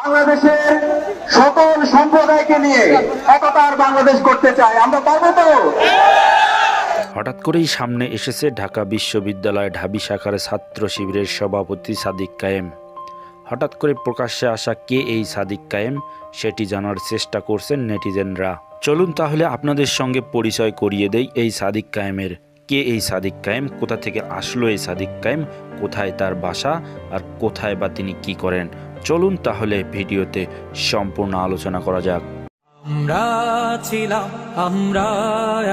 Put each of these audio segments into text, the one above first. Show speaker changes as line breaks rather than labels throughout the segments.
বাংলাদেশের সকল সম্প্রদায়কে নিয়ে একতার বাংলাদেশ করতে চাই। আমরা পারব তো?
হঠাৎ করেই সামনে এসেছে ঢাকা বিশ্ববিদ্যালয় ঢাবি শাখার ছাত্র শিবিরের সভাপতি সাদিক কায়েম। হঠাৎ করে প্রকাশ্যে আসা কে এই সাদিক কায়েম, সেটি জানার চেষ্টা করছেন নেটিজেনরা। চলুন তাহলে আপনাদের সঙ্গে পরিচয় করিয়ে দেই এই সাদিক কায়েমের। কে এই সাদিক কায়েম, কোথা থেকে আসলো এই সাদিক কায়েম, কোথায় তার বাসা, আর কোথায় বা তিনি কি করেন? চলুন তাহলে ভিডিওতে সম্পূর্ণ আলোচনা করা যাক।
আমরা ছিলাম আমরা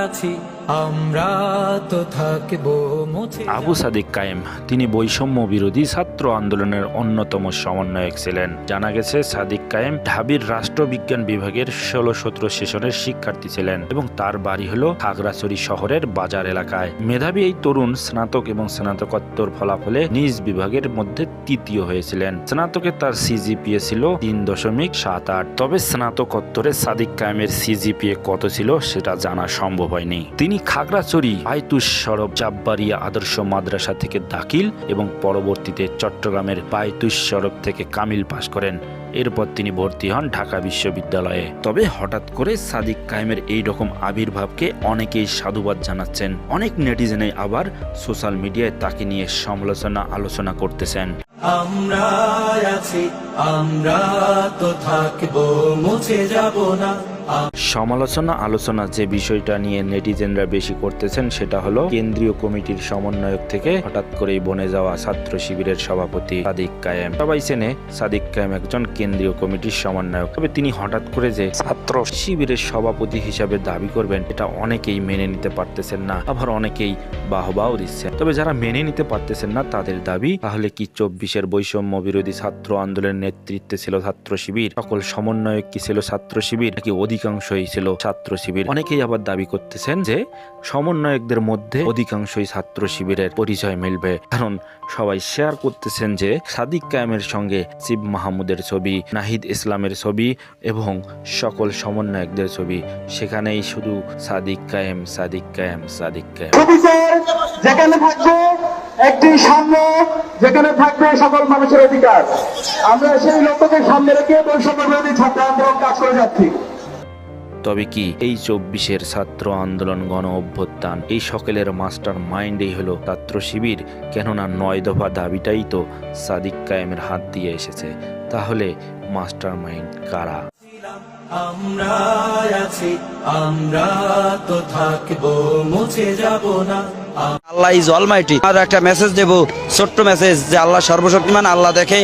আছি, আমরা তো
আবু সাদিক কায়েম, তিনি বৈষম্য বিরোধী ছাত্র আন্দোলনের অন্যতম সমন্বয়ক ছিলেন। জানা গেছে, সাদিক কায়েম ঢাবির রাষ্ট্রবিজ্ঞান বিভাগের ষোলো সতেরো সেশনের শিক্ষার্থী ছিলেন এবং তার বাড়ি হল খাগড়াছড়ি শহরের বাজার এলাকায়। মেধাবী এই তরুণ স্নাতক এবং স্নাতকোত্তর ফলাফলে নিজ বিভাগের মধ্যে তৃতীয় হয়েছিলেন। স্নাতকে তার সিজিপিএ ছিল তিন দশমিক সাত আট, তবে স্নাতকোত্তরে সাদিক কায়েমের সিজিপিএ কত ছিল সেটা জানা সম্ভব হয়নি। তিনি খাগড়াছড়ি বাইতুস সরব জাব্বারিয়া আদর্শ মাদ্রাসা থেকে দাখিল এবং পরবর্তীতে চট্টগ্রামের বাইতুস সরব থেকে কামিল পাশ করেন। এরপর তিনি ভর্তি হন ঢাকা বিশ্ববিদ্যালয়ে। তবে হঠাৎ করে সাদিক কায়েমের এই রকম আবির্ভাবকে অনেকেই সাধুবাদ জানাচ্ছেন। অনেক নেটিজেনে আবার সোশ্যাল মিডিয়ায় তাকে নিয়ে সমালোচনা আলোচনা করতেছেন।
আমরা আছি আমরা তো মুছে যাব না।
সমালোচনা, আলোচনা যে বিষয়টা নিয়ে নেটিজেনরা বেশি করতেছেন সেটা হলো কেন্দ্রীয় কমিটির সমন্বয়ক থেকে হঠাৎ করেই বনে যাওয়া ছাত্র শিবিরের সভাপতি সাদিক কায়েম। সবাই চেনে সাদিক কায়েম একজন কেন্দ্রীয় কমিটির সমন্বয়ক। তবে তিনি হঠাৎ করে যে ছাত্র শিবিরের সভাপতি হিসাবে দাবি করবেন, এটা অনেকেই মেনে নিতে পারতেছেন না, আবার অনেকেই বাহবাও দিচ্ছেন। তবে যারা মেনে নিতে পারতেছেন না তাদের দাবি, তাহলে কি চব্বিশের বৈষম্য বিরোধী ছাত্র আন্দোলনের নেতৃত্বে ছিল ছাত্র শিবির। সকল সমন্বয়ক কি ছিল ছাত্র শিবির? নাকি অধিকাংশই ছিল ছাত্র শিবির? অনেকেই আবার দাবি করতেছেন যে সমন্বয়কদের মধ্যে অধিকাংশই ছাত্র শিবিরের পরিচয় মিলবে। কারণ সবাই শেয়ার করতেছেন যে সাদিক কায়েমের সঙ্গে শিব মাহমুদের ছবি, নাহিদ ইসলামের ছবি এবং সকল সমন্বয়কদের ছবি। সেখানেই শুধু সাদিক কায়েম সাদিক কায়েম সাদিক কায়েম।
যেখানে থাকবে একটি সাম্য যেখানে থাকবে সকল মানুষের অধিকার। আমরা সেই লক্ষ্যকে সামনে রেখে বৈষম্য বিরোধী ছাত্র আন্দোলন কাজ করে যাচ্ছি।
তবে কি এই চব্বিশের ছাত্র আন্দোলন গণ অভ্যুত্থান এই সকলের মাস্টার মাইন্ডেই হলো ছাত্র শিবির? কেননা নয় দফা দাবিটাই তো সাদিক কায়েমের হাত দিয়ে এসেছে। তাহলে মাস্টার মাইন্ড কারা?
আমরা আছি আমরা তো থাকব, মুছে যাব না।
আল্লাহ ইজ অলমাইটি আর একটা মেসেজ দেব, ছোট্ট মেসেজ যে আল্লাহ সর্বশক্তিমান, আল্লাহ দেখে